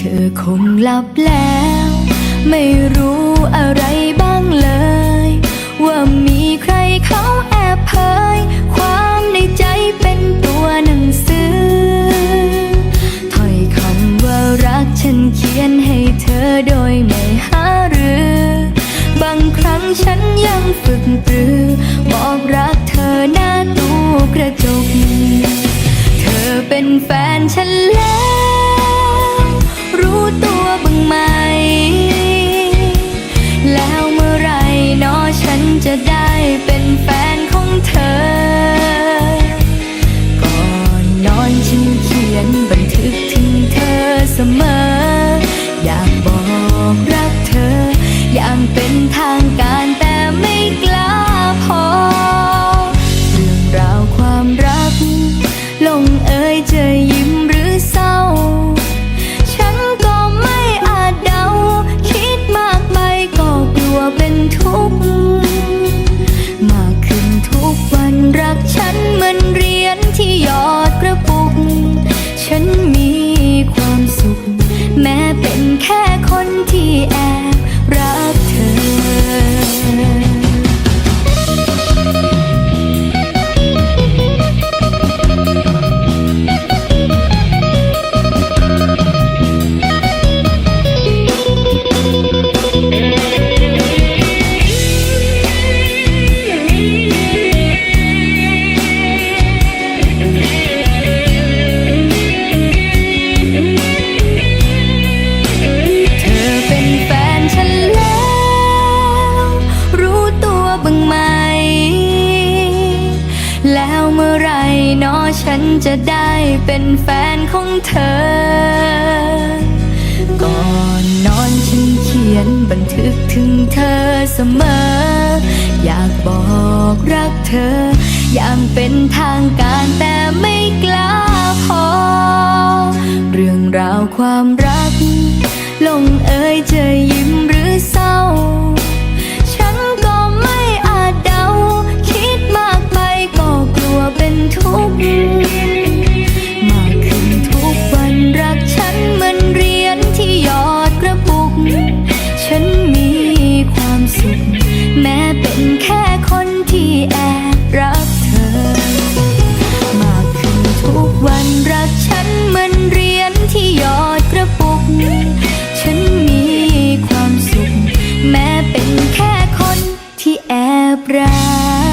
เธอคงหลับแล้ว ไม่รู้อะไรบ้างเลย ว่ามีใครเขาแอบเผย ความในใจเป็นตัวหนังสือถ้อยคำว่ารักฉันเขียนให้เธอโดยไม่หารือ บางครั้งฉันยังฝึกปรือ บอกรักเธอหน้าตู้กระจก เธอเป็นแฟนฉันแล้ว ไรเนอฉันจะได้เป็นแฟนของเธอ ทุก มากขึ้นทุกวันรักฉันเหมือนเรียนที่ยอม บ้างไหม แล้วเมื่อไหรเนอฉันจะได้เป็นแฟนของเธอ ก่อนนอนฉันเขียนบันทึกถึงเธอเสมอ อยากบอกรักเธอ อย่างเป็นทางการแต่ไม่กล้าพอ เรื่องราวความรัก เป็นแค่คนที่แอบรักเธอ มากขึ้นทุกวันรักฉันเหมือนเรียนที่ยอดกระปุก ฉันมีความสุข แม้เป็นแค่คนที่แอบรัก